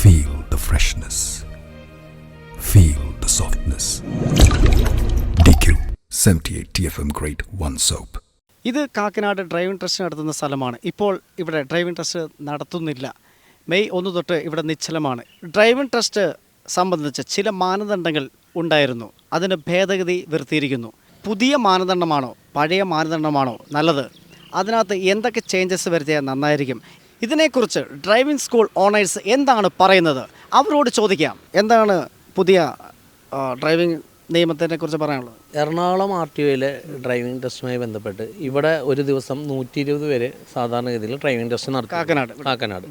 Feel the freshness. Feel the softness. DQ 78 TFM Grade 1 Soap. ഇത് Kakkanad driving test നടത്തുന്ന സ്ഥലമാണ്. ഇപ്പോൾ ഇവിടെ ഡ്രൈവിംഗ് ടെസ്റ്റ് നടത്തുന്നില്ല. മെയ് ഒന്ന് തൊട്ട് ഇവിടെ നിശ്ചലമാണ്. ഡ്രൈവിംഗ് ടെസ്റ്റ് സംബന്ധിച്ച് ചില മാനദണ്ഡങ്ങൾ ഉണ്ടായിരുന്നു. അതിന് ഭേദഗതി വരുത്തിയിരിക്കുന്നു. പുതിയ മാനദണ്ഡമാണോ പഴയ മാനദണ്ഡമാണോ നല്ലത്? അതിനകത്ത് എന്തൊക്കെ ചേഞ്ചസ് വരുത്തിയാൽ നന്നായിരിക്കും? ഇതിനെക്കുറിച്ച് ഡ്രൈവിംഗ് സ്കൂൾ ഓണേഴ്സ് എന്താണ് പറയുന്നത്? അവരോട് ചോദിക്കാം. എന്താണ് പുതിയ ഡ്രൈവിംഗ് നിയമത്തിനെ കുറിച്ച് പറയാനുള്ളത്? എറണാകുളം ആർ ടി ഒയിലെ ഡ്രൈവിംഗ് ടെസ്റ്റുമായി ബന്ധപ്പെട്ട് ഇവിടെ ഒരു ദിവസം നൂറ്റി ഇരുപത് പേര് സാധാരണഗതിയിൽ ഡ്രൈവിംഗ് ടെസ്റ്റ് നടത്തും. കാക്കനാട്. കാക്കനാട്.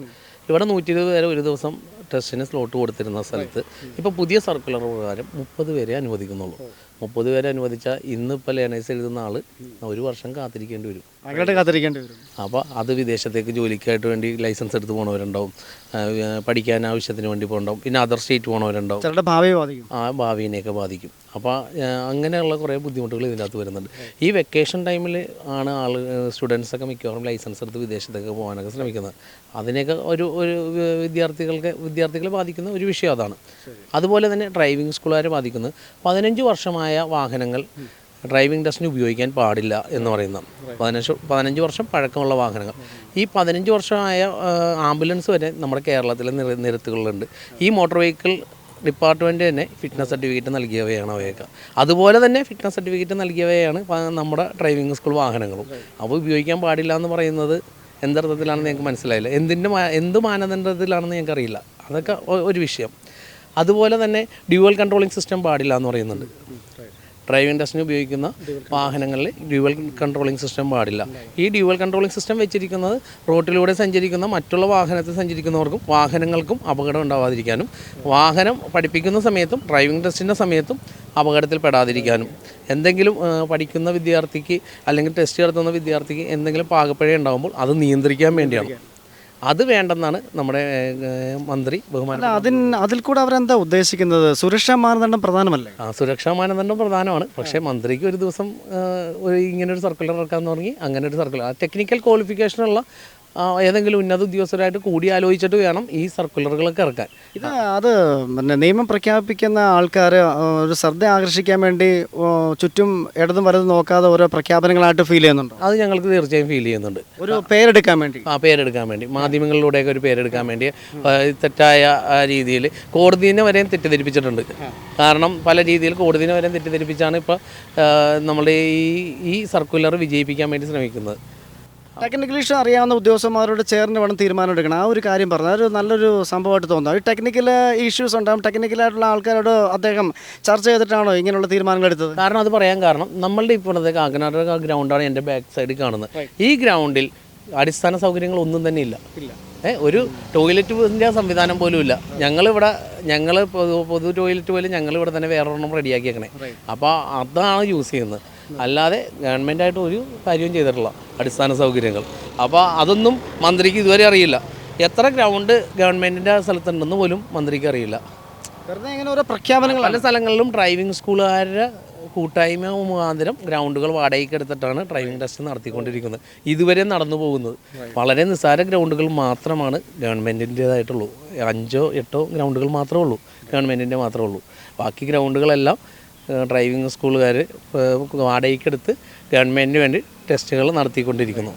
ഇവിടെ നൂറ്റി ഇരുപത് പേര് ഒരു ദിവസം ടെസ്റ്റിന് സ്ലോട്ട് കൊടുത്തിരുന്ന സ്ഥലത്ത് ഇപ്പോൾ പുതിയ സർക്കുലർ പ്രകാരം മുപ്പത് പേരെ അനുവദിക്കുന്നുള്ളൂ. മുപ്പത് പേരെ അനുവദിച്ചാൽ ഇന്നിപ്പോൾ ലേണേഴ്സ് എഴുതുന്ന ആൾ ഒരു വർഷം കാത്തിരിക്കേണ്ടി വരും. ഭയങ്കരമായിട്ട് കാത്തിരിക്കേണ്ടി വരും. അപ്പോൾ അത് വിദേശത്തേക്ക് ജോലിക്കായിട്ട് വേണ്ടി ലൈസൻസ് എടുത്ത് പോണവരുണ്ടാവും. ആ, പഠിക്കാൻ ആവശ്യത്തിന് വേണ്ടി പോകണ്ടാവും പിന്നെ അതർ സ്റ്റേറ്റ് പോണവരുണ്ടാവും. ചിലരുടെ ഭാവിയെ ബാധിക്കും. ആ ഭാവിനെയൊക്കെ ബാധിക്കും. അപ്പോൾ അങ്ങനെയുള്ള കുറേ ബുദ്ധിമുട്ടുകൾ ഇതിനകത്ത് വരുന്നുണ്ട്. ഈ വെക്കേഷൻ ടൈമിൽ ആണ് ആൾ സ്റ്റുഡൻസൊക്കെ മിക്കവാറും ലൈസൻസ് എടുത്ത് വിദേശത്തേക്ക് പോകാനൊക്കെ ശ്രമിക്കുന്നത്. അതിനെയൊക്കെ ഒരു ഒരു വിദ്യാർത്ഥികൾക്ക് വിദ്യാർത്ഥികളെ ബാധിക്കുന്ന ഒരു വിഷയം അതാണ്. അതുപോലെ തന്നെ ഡ്രൈവിംഗ് സ്കൂളുകാരെ ബാധിക്കുന്നത് പതിനഞ്ച് വർഷമായ വാഹനങ്ങൾ ഡ്രൈവിംഗ് ടെസ്റ്റിന് ഉപയോഗിക്കാൻ പാടില്ല എന്ന് പറയുന്ന പതിനഞ്ച് പതിനഞ്ച് വർഷം പഴക്കമുള്ള വാഹനങ്ങൾ. ഈ പതിനഞ്ച് വർഷമായ ആംബുലൻസ് വരെ നമ്മുടെ കേരളത്തിലെ നിര നിരത്തുകളിലുണ്ട്. ഈ മോട്ടോർ വെഹിക്കിൾ ഡിപ്പാർട്ട്മെന്റ് തന്നെ ഫിറ്റ്നസ് സർട്ടിഫിക്കറ്റ് നൽകിയവയാണ് അവയൊക്കെ അതുപോലെ തന്നെ ഫിറ്റ്നസ് സർട്ടിഫിക്കറ്റ് നൽകിയവയാണ് നമ്മുടെ ഡ്രൈവിംഗ് സ്കൂൾ വാഹനങ്ങളും. അവ ഉപയോഗിക്കാൻ പാടില്ല എന്ന് പറയുന്നത് എന്തർത്ഥത്തിലാണെന്ന് ഞങ്ങൾക്ക് മനസ്സിലായില്ല. എന്തിന്റെ എന്ത് മാനദണ്ഡത്തിലാണെന്ന് ഞങ്ങൾക്കറിയില്ല. അതൊക്കെ ഒരു വിഷയം. അതുപോലെ തന്നെ ഡ്യുവൽ കൺട്രോളിംഗ് സിസ്റ്റം പാടില്ല എന്ന് പറയുന്നുണ്ട്. ഡ്രൈവിംഗ് ടെസ്റ്റിന് ഉപയോഗിക്കുന്ന വാഹനങ്ങളിൽ ഡ്യുവൽ കൺട്രോളിംഗ് സിസ്റ്റം പാടില്ല. ഈ ഡ്യുവൽ കൺട്രോളിംഗ് സിസ്റ്റം വെച്ചിരിക്കുന്നത് റോട്ടിലൂടെ സഞ്ചരിക്കുന്ന മറ്റുള്ള വാഹനത്തിൽ സഞ്ചരിക്കുന്നവർക്കും വാഹനങ്ങൾക്കും അപകടം ഉണ്ടാവാതിരിക്കാനും വാഹനം പഠിപ്പിക്കുന്ന സമയത്തും ഡ്രൈവിംഗ് ടെസ്റ്റിന്റെ സമയത്തും അപകടത്തിൽ പെടാതിരിക്കാനും എന്തെങ്കിലും പഠിക്കുന്ന വിദ്യാർത്ഥിക്ക് അല്ലെങ്കിൽ ടെസ്റ്റ് നടത്തുന്ന വിദ്യാർത്ഥിക്ക് എന്തെങ്കിലും പാകപ്പിഴ ഉണ്ടാകുമ്പോൾ അത് നിയന്ത്രിക്കാൻ വേണ്ടിയാണ്. അത് വേണ്ടെന്നാണ് നമ്മുടെ മന്ത്രി ബഹുമാനം അതിന് അതിൽ കൂടെ അവരെന്താ ഉദ്ദേശിക്കുന്നത്? സുരക്ഷാ മാനദണ്ഡം പ്രധാനമല്ലേ? ആ സുരക്ഷാ മാനദണ്ഡം പ്രധാനമാണ്. പക്ഷേ മന്ത്രിക്ക് ഒരു ദിവസം ഒരു ഇങ്ങനെ ഒരു സർക്കുലർ ഇറക്കാൻ തുടങ്ങി അങ്ങനെ ഒരു സർക്കുലർ. ആ ടെക്നിക്കൽ ക്വാളിഫിക്കേഷനുള്ള ഏതെങ്കിലും ഉന്നത ഉദ്യോഗസ്ഥരായിട്ട് കൂടി ആലോചിച്ചിട്ട് വേണം ഈ സർക്കുലറുകളൊക്കെ ഇറക്കാൻ. ഇത് അത് പിന്നെ നിയമം പ്രഖ്യാപിക്കുന്ന ആൾക്കാർ ഒരു ശ്രദ്ധ ആകർഷിക്കാൻ വേണ്ടി ചുറ്റും ഇടതും വലതും നോക്കാതെ ഓരോ പ്രഖ്യാപനങ്ങളായിട്ട് ഫീൽ ചെയ്യുന്നുണ്ട്? അത് ഞങ്ങൾക്ക് തീർച്ചയായും ഫീൽ ചെയ്യുന്നുണ്ട്. ഒരു പേരെടുക്കാൻ വേണ്ടി? ആ പേരെടുക്കാൻ വേണ്ടി. മാധ്യമങ്ങളിലൂടെയൊക്കെ ഒരു പേരെടുക്കാൻ വേണ്ടി. തെറ്റായ രീതിയിൽ കോടതിനെ വരെയും തെറ്റിദ്ധരിപ്പിച്ചിട്ടുണ്ട്. കാരണം പല രീതിയിൽ കോടതിനെ വരെയും തെറ്റിദ്ധരിപ്പിച്ചാണ് ഇപ്പോൾ നമ്മുടെ ഈ ഈ സർക്കുലർ വിജയിപ്പിക്കാൻ വേണ്ടി ശ്രമിക്കുന്നത്. ടെക്നിക്കൽ ഇഷ്യൂ അറിയാവുന്ന ഉദ്യോഗസ്ഥന്മാരോട് ചേർന്ന് വേണം തീരുമാനം എടുക്കണം. ആ ഒരു കാര്യം പറഞ്ഞു അതൊരു നല്ലൊരു സംഭവമായിട്ട് തോന്നുന്നു. ഈ ടെക്നിക്കൽ ഇഷ്യൂസ് ഉണ്ടാകും ടെക്നിക്കലായിട്ടുള്ള ആൾക്കാരോട് അദ്ദേഹം ചർച്ച ചെയ്തിട്ടാണോ ഇങ്ങനെയുള്ള തീരുമാനങ്ങൾ എടുത്തത്? കാരണം അത് പറയാൻ കാരണം നമ്മളുടെ ഇപ്പോഴത്തെ കാക്കനാട് ഗ്രൗണ്ടാണ് എന്റെ ബാക്ക് സൈഡിൽ കാണുന്നത്. ഈ ഗ്രൗണ്ടിൽ അടിസ്ഥാന സൗകര്യങ്ങൾ ഒന്നും തന്നെ ഇല്ല. ഏഹ് ഒരു ടോയ്ലറ്റിന്റെ സംവിധാനം പോലും ഇല്ല. ഞങ്ങളിവിടെ ഞങ്ങൾ പൊതു പൊതു ടോയ്ലറ്റ് പോലും ഞങ്ങളിവിടെ തന്നെ വേറെ ഒരെണ്ണം റെഡിയാക്കിയേക്കണേ അപ്പോൾ അതാണ് യൂസ് ചെയ്യുന്നത്. അല്ലാതെ ഗവൺമെന്റായിട്ട് ഒരു കാര്യവും ചെയ്തിട്ടില്ല അടിസ്ഥാന സൗകര്യങ്ങൾ. അപ്പോൾ അതൊന്നും മന്ത്രിക്ക് ഇതുവരെ അറിയില്ല. എത്ര ഗ്രൗണ്ട് ഗവൺമെന്റിന്റെ സ്ഥലത്തുണ്ടെന്ന് പോലും മന്ത്രിക്ക് അറിയില്ല. വെറുതെ ഇങ്ങനെ ഓരോ പ്രഖ്യാപനങ്ങൾ പല സ്ഥലങ്ങളിലും ഡ്രൈവിംഗ് സ്കൂളുകാരുടെ കൂട്ടായ്മ മുഖാന്തരം ഗ്രൗണ്ടുകൾ വാടകയ്ക്ക് എടുത്തിട്ടാണ് ഡ്രൈവിംഗ് ടെസ്റ്റ് നടത്തിക്കൊണ്ടിരിക്കുന്നത്. ഇതുവരെ നടന്നു പോകുന്നത്. വളരെ നിസ്സാര ഗ്രൗണ്ടുകൾ മാത്രമാണ് ഗവൺമെന്റിന്റേതായിട്ടുള്ളൂ അഞ്ചോ എട്ടോ ഗ്രൗണ്ടുകൾ മാത്രമേ ഉള്ളൂ. ഗവൺമെന്റിന്റെ മാത്രമേ ഉള്ളൂ. ബാക്കി ഗ്രൗണ്ടുകളെല്ലാം ഡ്രൈവിംഗ് സ്കൂളുകാർ വാടകയ്ക്കെടുത്ത് ഗവൺമെന്റിന് വേണ്ടി ടെസ്റ്റുകൾ നടത്തിക്കൊണ്ടിരിക്കുന്നു.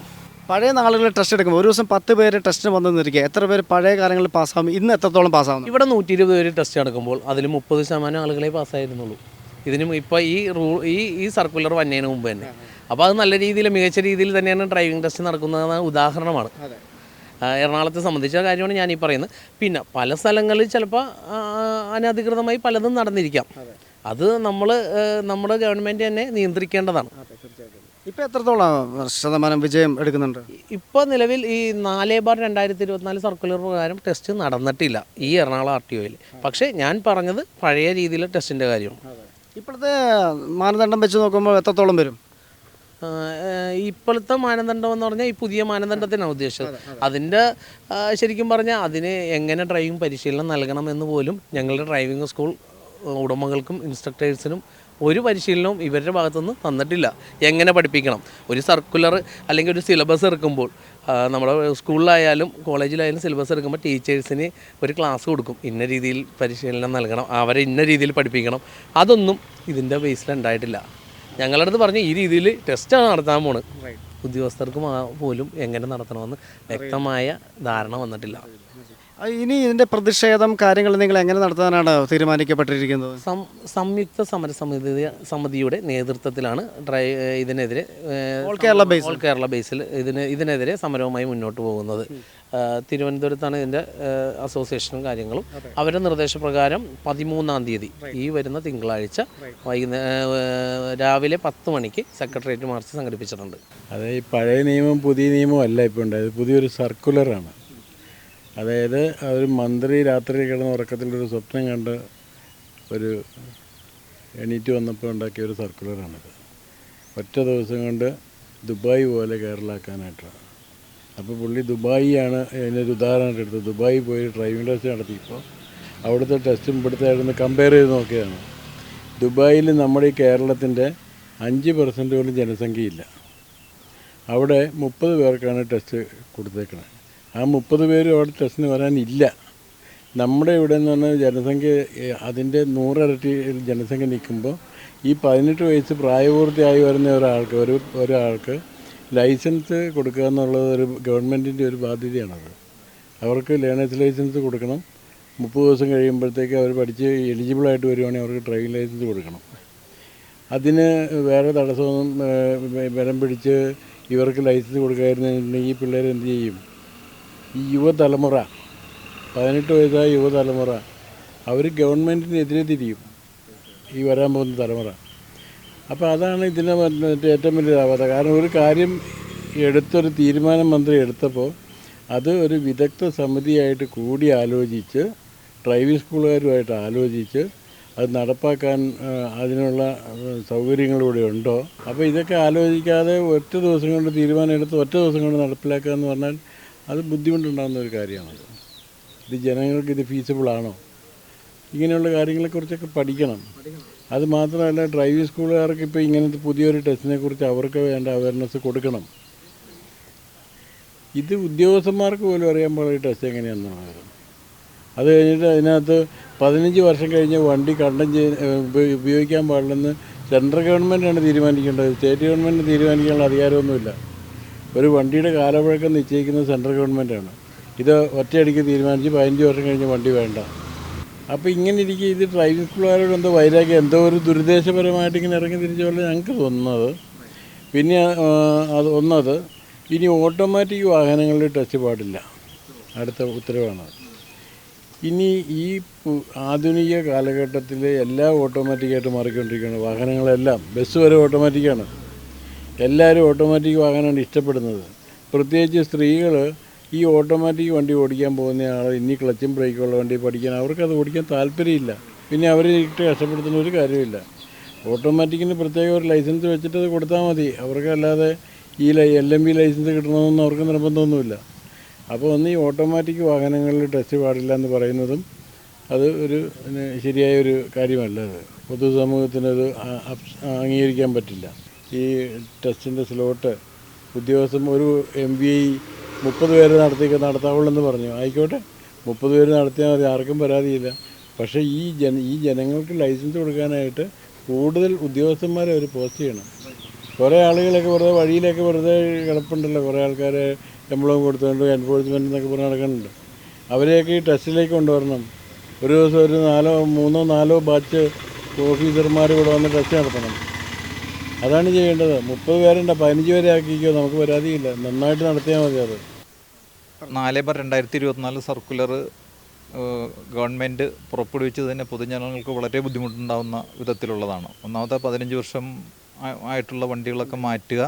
പഴയ നാളുകളിൽ ടെസ്റ്റ് എടുക്കുമ്പോൾ ഒരു ദിവസം പത്ത് പേര് ടെസ്റ്റിന് വന്നു നിന്നിരിക്കുക എത്ര പേര് പഴയ കാലങ്ങളിൽ പാസ്സാകും ഇന്ന് എത്രത്തോളം പാസ്സാകും ഇവിടെ നൂറ്റി ഇരുപത് പേര് ടെസ്റ്റ് നടക്കുമ്പോൾ അതിൽ മുപ്പത് ശതമാനം ആളുകളെ പാസ്സായിരുന്നുള്ളൂ. ഇതിനും ഇപ്പോൾ ഈ റൂ ഈ ഈ സർക്കുലർ വന്നതിന് മുമ്പ് തന്നെ. അപ്പോൾ അത് നല്ല രീതിയിൽ മികച്ച രീതിയിൽ തന്നെയാണ് ഡ്രൈവിംഗ് ടെസ്റ്റ് നടക്കുന്നതെന്ന ഉദാഹരണമാണ്. എറണാകുളത്തെ സംബന്ധിച്ച കാര്യമാണ് ഞാൻ ഈ പറയുന്നത്. പിന്നെ പല സ്ഥലങ്ങളിൽ ചിലപ്പോൾ അനധികൃതമായി പലതും നടന്നിരിക്കാം. അത് നമ്മൾ നമ്മുടെ ഗവൺമെന്റ് തന്നെ നിയന്ത്രിക്കേണ്ടതാണ്. ഇപ്പം എത്രത്തോളം ശതമാനം വിജയം എടുക്കുന്നുണ്ട്? ഇപ്പോൾ നിലവിൽ ഈ നാല് ബാർ രണ്ടായിരത്തി ഇരുപത്തിനാല് സർക്കുലർ പ്രകാരം ടെസ്റ്റ് നടന്നിട്ടില്ല ഈ എറണാകുളം ആർ ടി ഒയിൽ. പക്ഷേ ഞാൻ പറഞ്ഞത് പഴയ രീതിയിലെ ടെസ്റ്റിന്റെ കാര്യമാണ്. ഇപ്പോഴത്തെ മാനദണ്ഡം വെച്ച് നോക്കുമ്പോൾ എത്രത്തോളം വരും? ഇപ്പോഴത്തെ മാനദണ്ഡം എന്ന് പറഞ്ഞാൽ ഈ പുതിയ മാനദണ്ഡത്തിനാണ് ഉദ്ദേശിച്ചത്. അതിന്റെ ശരിക്കും പറഞ്ഞാൽ അതിന് എങ്ങനെ ഡ്രൈവിംഗ് പരിശീലനം നൽകണം നൽകണമെന്ന് പോലും ഞങ്ങളുടെ ഡ്രൈവിംഗ് സ്കൂൾ ഉടമകൾക്കും ഇൻസ്ട്രക്ടേഴ്സിനും ഒരു പരിശീലനവും ഇവരുടെ ഭാഗത്തുനിന്ന് തന്നിട്ടില്ല. എങ്ങനെ പഠിപ്പിക്കണം? ഒരു സർക്കുലർ അല്ലെങ്കിൽ ഒരു സിലബസ് ഇറക്കുമ്പോൾ ആ, നമ്മുടെ സ്കൂളിലായാലും കോളേജിലായാലും സിലബസ് എടുക്കുമ്പോൾ ടീച്ചേഴ്സിന് ഒരു ക്ലാസ് കൊടുക്കും. ഇന്ന രീതിയിൽ പരിശീലനം നൽകണം. അവരെ ഇന്ന രീതിയിൽ പഠിപ്പിക്കണം. അതൊന്നും ഇതിന്റെ ബേസിൽ ഉണ്ടായിട്ടില്ല. ഞങ്ങളുടെ അടുത്ത് പറഞ്ഞ് ഈ രീതിയിൽ ടെസ്റ്റാണ് നടത്താൻ പോണ്. ഉദ്യോഗസ്ഥർക്ക് പോലും എങ്ങനെ നടത്തണമെന്ന് വ്യക്തമായ ധാരണ വന്നിട്ടില്ല. ഇനി ഇതിന്റെ പ്രതിഷേധം കാര്യങ്ങൾ നിങ്ങൾ എങ്ങനെ നടത്താനാണ് തീരുമാനിക്കപ്പെട്ടിരിക്കുന്നത്? സംയുക്ത സമര സമിതി സമിതിയുടെ നേതൃത്വത്തിലാണ് ഡ്രൈ ഇതിനെതിരെ all Kerala base all Kerala ബേസിൽ ഇതിന് ഇതിനെതിരെ സമരവുമായി മുന്നോട്ട് പോകുന്നത്. തിരുവനന്തപുരത്താണ് ഇതിന്റെ അസോസിയേഷനും കാര്യങ്ങളും. അവരുടെ നിർദ്ദേശപ്രകാരം പതിമൂന്നാം തീയതി ഈ വരുന്ന തിങ്കളാഴ്ച വൈകുന്നേരം രാവിലെ പത്ത് മണിക്ക് സെക്രട്ടേറിയറ്റ് മാർച്ച് സംഘടിപ്പിച്ചിട്ടുണ്ട്. അത് ഈ പഴയ നിയമം പുതിയ നിയമം അല്ല ഇപ്പോൾ ഉണ്ടായത്. പുതിയൊരു സർക്കുലറാണ്. അതായത് ഒരു മന്ത്രി രാത്രി കിടന്ന് ഉറക്കത്തിൽ ഒരു സ്വപ്നം കണ്ട് ഒരു എണീറ്റ് വന്നപ്പോൾ ഉണ്ടാക്കിയ ഒരു സർക്കുലറാണിത്. ഒറ്റ ദിവസം കൊണ്ട് ദുബായ് പോലെ കേരളാക്കാനായിട്ടാണ്. അപ്പോൾ പുള്ളി ദുബായിയാണ് അതിനൊരു ഉദാഹരണമായിട്ട് എടുത്തത്. ദുബായി പോയി ഡ്രൈവിംഗ് ടെസ്റ്റ് നടത്തിയപ്പോൾ അവിടുത്തെ ടെസ്റ്റും ഇവിടുത്തെ ആയിരുന്നു കമ്പയർ ചെയ്ത് നോക്കിയതാണ്. ദുബായിൽ നമ്മുടെ ഈ കേരളത്തിന്റെ അഞ്ച് പെർസെന്റ് പോലും ജനസംഖ്യയില്ല. അവിടെ മുപ്പത് പേർക്കാണ് ടെസ്റ്റ് കൊടുത്തേക്കുന്നത് ആ മുപ്പത് പേരും അവിടെ ടെസ്റ്റിന് വരാനില്ല. നമ്മുടെ ഇവിടെ എന്ന് പറഞ്ഞാൽ ജനസംഖ്യ അതിന്റെ നൂറിരട്ടി ജനസംഖ്യ നിൽക്കുമ്പോൾ ഈ പതിനെട്ട് വയസ്സ് പ്രായപൂർത്തിയായി വരുന്ന ഒരാൾക്ക് ഒരു ഒരാൾക്ക് ലൈസൻസ് കൊടുക്കുക എന്നുള്ളത് ഒരു ഗവൺമെന്റിന്റെ ഒരു ബാധ്യതയാണത്. അവർക്ക് ലേണേഴ്സ് ലൈസൻസ് കൊടുക്കണം. മുപ്പത് ദിവസം കഴിയുമ്പോഴത്തേക്ക് അവർ പഠിച്ച് എലിജിബിളായിട്ട് വരുവാണെങ്കിൽ അവർക്ക് ഡ്രൈവിംഗ് ലൈസൻസ് കൊടുക്കണം. അതിന് വേറെ തടസ്സമൊന്നും ബലം പിടിച്ച് ഇവർക്ക് ലൈസൻസ് കൊടുക്കാതിരുന്നെങ്കിൽ ഈ പിള്ളേർ എന്ത് ചെയ്യും? ഈ യുവതലമുറ പതിനെട്ട് വയസ്സായ യുവതലമുറ അവർ ഗവൺമെന്റിനെതിരെ തിരിയും ഈ വരാൻ പോകുന്ന തലമുറ. അപ്പോൾ അതാണ് ഇതിന്റെ ഏറ്റവും വലിയ ആവാത്ത കാരണം ഒരു കാര്യം എടുത്തൊരു തീരുമാനം മന്ത്രി എടുത്തപ്പോൾ അത് ഒരു വിദഗ്ധ സമിതിയായിട്ട് കൂടി ആലോചിച്ച് ഡ്രൈവിംഗ് സ്കൂളുകാരുമായിട്ട് ആലോചിച്ച് അത് നടപ്പാക്കാൻ അതിനുള്ള സൗകര്യങ്ങളിവിടെ ഉണ്ടോ? അപ്പോൾ ഇതൊക്കെ ആലോചിക്കാതെ ഒറ്റ ദിവസം കൊണ്ട് തീരുമാനം എടുത്ത് ഒറ്റ ദിവസം കൊണ്ട് നടപ്പിലാക്കുക എന്ന് പറഞ്ഞാൽ അത് ബുദ്ധിമുട്ടുണ്ടാകുന്ന ഒരു കാര്യമാണത് ഇത് ജനങ്ങൾക്ക് ഇത് ഫീസിബിൾ ആണോ? ഇങ്ങനെയുള്ള കാര്യങ്ങളെക്കുറിച്ചൊക്കെ പഠിക്കണം. അത് മാത്രമല്ല ഡ്രൈവിംഗ് സ്കൂളുകാർക്ക് ഇപ്പോൾ ഇങ്ങനത്തെ പുതിയൊരു ടെസ്റ്റിനെ കുറിച്ച് അവർക്ക് വേണ്ട അവയർനെസ് കൊടുക്കണം. ഇത് ഉദ്യോഗസ്ഥന്മാർക്ക് പോലും അറിയാൻ പാടില്ല ഈ ടെസ്റ്റ് കാര്യം അത് കഴിഞ്ഞിട്ട് അതിനകത്ത് പതിനഞ്ച് വർഷം കഴിഞ്ഞ് വണ്ടി കണ്ടം ഉപ- ഉപയോഗിക്കാൻ പാടില്ലെന്ന് സെൻട്രൽ ഗവൺമെന്റാണ് തീരുമാനിക്കേണ്ടത്. സ്റ്റേറ്റ് ഗവൺമെന്റ് തീരുമാനിക്കാനുള്ള അധികാരമൊന്നുമില്ല. ഒരു വണ്ടിയുടെ കാലപ്പഴക്കം നിശ്ചയിക്കുന്നത് സെൻട്രൽ ഗവൺമെന്റാണ്. ഇത് ഒറ്റയടിക്ക് തീരുമാനിച്ച് പതിനഞ്ച് വർഷം കഴിഞ്ഞ് വണ്ടി വേണ്ട. അപ്പോൾ ഇങ്ങനെ ഇരിക്കുക ഇത് ഡ്രൈവിംഗ് സ്കൂളുകാരോട് എന്തോ വൈരാഗ്യം എന്തോ ഒരു ദുരുദ്ദേശപരമായിട്ട് ഇങ്ങനെ ഇറങ്ങി തിരിച്ച ഞങ്ങൾക്ക് തോന്നുന്നത്. പിന്നെ അത് ഒന്നത് ഇനി ഓട്ടോമാറ്റിക് വാഹനങ്ങളിൽ ടച്ച് പാടില്ല. അടുത്ത ഉത്തരവാണ് ഇനി ഈ ആധുനിക കാലഘട്ടത്തിൽ എല്ലാം ഓട്ടോമാറ്റിക്കായിട്ട് മാറിക്കൊണ്ടിരിക്കുകയാണ്. വാഹനങ്ങളെല്ലാം ബസ് വരെ ഓട്ടോമാറ്റിക്കാണ് എല്ലാവരും ഓട്ടോമാറ്റിക് വാഹനമാണ് ഇഷ്ടപ്പെടുന്നത്. പ്രത്യേകിച്ച് സ്ത്രീകൾ ഈ ഓട്ടോമാറ്റിക് വണ്ടി ഓടിക്കാൻ പോകുന്ന ആൾ ഇനി ക്ലച്ചും ബ്രേക്കും ഉള്ള വണ്ടി പഠിക്കാൻ അവർക്കത് ഓടിക്കാൻ താല്പര്യമില്ല. പിന്നെ അവരെ ഇട്ട് കഷ്ടപ്പെടുത്തുന്ന ഒരു കാര്യമില്ല. ഓട്ടോമാറ്റിക്കിന് പ്രത്യേക ഒരു ലൈസൻസ് വെച്ചിട്ട് അത് കൊടുത്താൽ മതി. അവർക്കല്ലാതെ ഈ എൽ എം ബി ലൈസൻസ് കിട്ടണമെന്നൊന്നും അവർക്ക് നിർബന്ധമൊന്നുമില്ല. അപ്പോൾ ഒന്ന് ഈ ഓട്ടോമാറ്റിക് വാഹനങ്ങളിൽ ടെസ്റ്റ് പാടില്ല എന്ന് പറയുന്നതും അത് ഒരു ശരിയായ ഒരു കാര്യമല്ല അത്. പൊതുസമൂഹത്തിനത് അംഗീകരിക്കാൻ പറ്റില്ല. ഈ ടെസ്റ്റിന്റെ സ്ലോട്ട് ഉദ്യോഗസ്ഥൻ ഒരു എം ബി ഐ മുപ്പത് പേര് നടത്തി നടത്താവുള്ളൂ എന്ന് പറഞ്ഞു. ആയിക്കോട്ടെ. മുപ്പത് പേര് നടത്തിയാൽ മതി. ആർക്കും പരാതിയില്ല. പക്ഷേ ഈ ജന ഈ ജനങ്ങൾക്ക് ലൈസൻസ് കൊടുക്കാനായിട്ട് കൂടുതൽ ഉദ്യോഗസ്ഥന്മാരെ അവർ പോസ്റ്റ് ചെയ്യണം. കുറേ ആളുകളൊക്കെ വെറുതെ വഴിയിലൊക്കെ വെറുതെ കിടപ്പുണ്ടല്ലോ. കുറേ ആൾക്കാർ ശമ്പളം കൊടുത്തുകൊണ്ട് എൻഫോഴ്സ്മെന്റ് എന്നൊക്കെ പറഞ്ഞ് നടക്കുന്നുണ്ട്. അവരെയൊക്കെ ഈ ടെസ്റ്റിലേക്ക് കൊണ്ടുവരണം. ഒരു ദിവസം ഒരു നാലോ മൂന്നോ നാലോ ബാച്ച് ഓഫീസർമാർ ഇവിടെ വന്ന് ടെസ്റ്റ് നടത്തണം. അതാണ് ചെയ്യേണ്ടത്. മുപ്പത് പേരുണ്ട്. പതിനഞ്ച് പേരെ ആക്കിക്കോ. നമുക്ക് പരാതിയില്ല. നന്നായിട്ട് നടത്തിയാൽ മതി അത്. നാല് ബാർ രണ്ടായിരത്തി ഇരുപത്തിനാല് സർക്കുലർ ഗവൺമെന്റ് പുറപ്പെടുവിച്ചത് തന്നെ പൊതുജനങ്ങൾക്ക് വളരെ ബുദ്ധിമുട്ടുണ്ടാകുന്ന വിധത്തിലുള്ളതാണ്. ഒന്നാമത്തെ പതിനഞ്ച് വർഷം ആയിട്ടുള്ള വണ്ടികളൊക്കെ മാറ്റുക.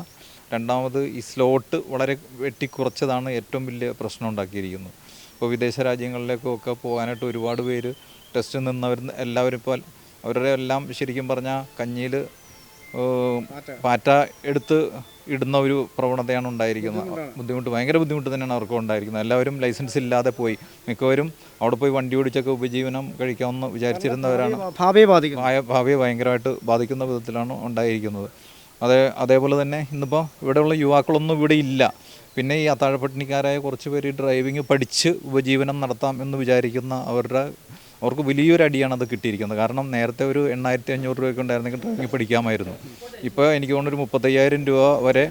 രണ്ടാമത് ഈ സ്ലോട്ട് വളരെ വെട്ടിക്കുറച്ചതാണ് ഏറ്റവും വലിയ പ്രശ്നം ഉണ്ടാക്കിയിരിക്കുന്നത് ഇപ്പോൾ വിദേശ രാജ്യങ്ങളിലേക്കൊക്കെ പോകാനായിട്ട് ഒരുപാട് പേര് ടെസ്റ്റ് നിന്നവർ എല്ലാവരും ഇപ്പോൾ അവരുടെ എല്ലാം ശരിക്കും പറഞ്ഞാൽ കഞ്ഞിയിൽ പാറ്റ. എടുത്ത് ഇടുന്ന ഒരു പ്രവണതയാണ് ഉണ്ടായിരിക്കുന്നത്. ബുദ്ധിമുട്ട് ഭയങ്കര ബുദ്ധിമുട്ട് തന്നെയാണ് അവർക്ക് ഉണ്ടായിരിക്കുന്നത്. എല്ലാവരും ലൈസൻസ് ഇല്ലാതെ പോയി. മിക്കവരും അവിടെ പോയി വണ്ടി ഓടിച്ചൊക്കെ ഉപജീവനം കഴിക്കാമെന്ന് വിചാരിച്ചിരുന്നവരാണ്. ഭാവിയെ ഭയങ്കരമായിട്ട് ബാധിക്കുന്ന വിധത്തിലാണ് ഉണ്ടായിരിക്കുന്നത്. അതേ അതേപോലെ തന്നെ ഇന്നിപ്പോൾ ഇവിടെയുള്ള യുവാക്കളൊന്നും ഇവിടെ ഇല്ല. പിന്നെ ഈ അത്താഴപ്പട്ടിണിക്കാരായ കുറച്ച് പേര് ഡ്രൈവിംഗ് പഠിച്ച് ഉപജീവനം നടത്താം എന്ന് വിചാരിക്കുന്ന അവരുടെ അവർക്ക് വലിയൊരു അടിയാണ് അത് കിട്ടിയിരിക്കുന്നത്. കാരണം നേരത്തെ ഒരു എണ്ണായിരത്തി അഞ്ഞൂറ് രൂപയൊക്കെ ഉണ്ടായിരുന്നെങ്കിൽ ഡ്രൈവിംഗ് പഠിക്കാമായിരുന്നു. ഇപ്പോൾ എനിക്ക് തോന്നുന്നൊരു മുപ്പത്തയ്യായിരം രൂപ വരെ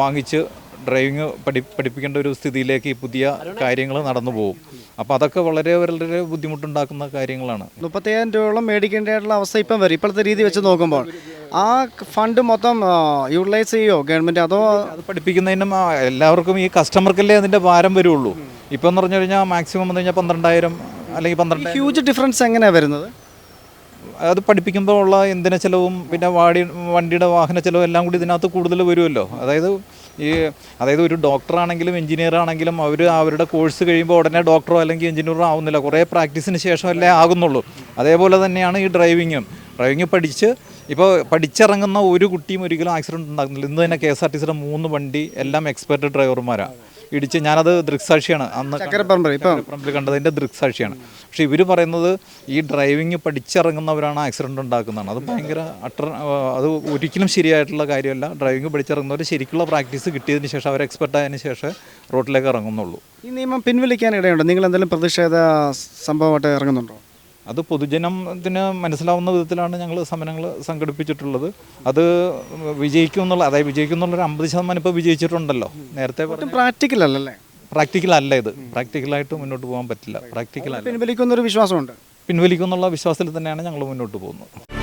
വാങ്ങിച്ച് ഡ്രൈവിംഗ് പഠി പഠിപ്പിക്കേണ്ട ഒരു സ്ഥിതിയിലേക്ക് ഈ പുതിയ കാര്യങ്ങൾ നടന്നു പോകും. അപ്പോൾ അതൊക്കെ വളരെ വളരെ ബുദ്ധിമുട്ടുണ്ടാക്കുന്ന കാര്യങ്ങളാണ്. മുപ്പത്തയ്യായിരം രൂപയോളം മേടിക്കേണ്ടതായിട്ടുള്ള അവസ്ഥ ഇപ്പം വരും. ഇപ്പോഴത്തെ രീതി വെച്ച് നോക്കുമ്പോൾ ആ ഫണ്ട് മൊത്തം യൂട്ടിലൈസ് ചെയ്യുമോ ഗവൺമെന്റ് അതോ അത് പഠിപ്പിക്കുന്നതിനും എല്ലാവർക്കും ഈ കസ്റ്റമർക്കല്ലേ അതിന്റെ ഭാരം വരുള്ളൂ. ഇപ്പം എന്ന് പറഞ്ഞു കഴിഞ്ഞാൽ മാക്സിമം വന്നു കഴിഞ്ഞാൽ പന്ത്രണ്ടായിരം അല്ലെങ്കിൽ പന്ത്രണ്ട് ഹ്യൂജ് ഡിഫറൻസ് എങ്ങനെയാണ് വരുന്നത്? അത് പഠിപ്പിക്കുമ്പോൾ ഉള്ള ഇന്ധന ചെലവും പിന്നെ വാടി വണ്ടിയുടെ വാഹന ചെലവും എല്ലാം കൂടി ഇതിനകത്ത് കൂടുതൽ വരുമല്ലോ. അതായത് ഈ അതായത് ഒരു ഡോക്ടറാണെങ്കിലും എഞ്ചിനീയർ ആണെങ്കിലും അവർ അവരുടെ കോഴ്സ് കഴിയുമ്പോൾ ഉടനെ ഡോക്ടറോ അല്ലെങ്കിൽ എഞ്ചിനീയറോ ആവുന്നില്ല. കുറേ പ്രാക്ടീസിന് ശേഷമല്ലേ ആകുന്നുള്ളൂ. അതേപോലെ തന്നെയാണ് ഈ ഡ്രൈവിങ്ങും ഡ്രൈവിംഗ് പഠിച്ച് ഇപ്പോൾ പഠിച്ചിറങ്ങുന്ന ഒരു കുട്ടിയും ഒരിക്കലും ആക്സിഡന്റ് ഉണ്ടാകുന്നില്ല ഇന്ന് തന്നെ കെ എസ് ആർ ടി സിയുടെ മൂന്ന് വണ്ടി എല്ലാം എക്സ്പെർട്ട് ദൃക്സാക്ഷിയാണ് ഇടിച്ച് ഞാനത് ദൃക്സാക്ഷിയാണ്. അന്ന് ഇപ്പം. പറമ്പിൽ കണ്ടതിന്റെ ദൃക്സാക്ഷിയാണ്. പക്ഷെ ഇവർ പറയുന്നത് ഈ ഡ്രൈവിംഗ് പഠിച്ചിറങ്ങുന്നവരാണ് ആക്സിഡന്റ് ഉണ്ടാക്കുന്നതാണ്. അത് ഭയങ്കര അട്ടർ അത് ഒരിക്കലും ശരിയായിട്ടുള്ള കാര്യമല്ല. ഡ്രൈവിംഗ് പഠിച്ചിറങ്ങുന്നവർ ശരിക്കുള്ള പ്രാക്ടീസ് കിട്ടിയതിന് ശേഷം അവർ എക്സ്പെർട്ട് ആയതിനു ശേഷം റോഡിലേക്ക് ഇറങ്ങുന്നുള്ളൂ. ഈ നിയമം പിൻവലിക്കാൻ ഇടയുണ്ട് നിങ്ങൾ എന്തെങ്കിലും പ്രതിഷേധ സംഭവമായിട്ട് ഇറങ്ങുന്നുണ്ടോ? അത് പൊതുജനത്തിന് മനസ്സിലാവുന്ന വിധത്തിലാണ് ഞങ്ങൾ സമരങ്ങൾ സംഘടിപ്പിച്ചിട്ടുള്ളത്. അത് വിജയിക്കും എന്നുള്ള അതായത് വിജയിക്കും എന്നുള്ളൊരു അമ്പത് ശതമാനം ഇപ്പോൾ വിജയിച്ചിട്ടുണ്ടല്ലോ. നേരത്തെ പ്രാക്ടിക്കൽ അല്ലല്ലേ പ്രാക്ടിക്കൽ അല്ല ഇത്. പ്രാക്ടിക്കലായിട്ട് മുന്നോട്ട് പോകാൻ പറ്റില്ല. പ്രാക്ടിക്കൽ പിൻവലിക്കുന്നൊരു വിശ്വാസമുണ്ട്. പിൻവലിക്കുമെന്നുള്ള വിശ്വാസത്തിൽ തന്നെയാണ് ഞങ്ങൾ മുന്നോട്ട് പോകുന്നത്.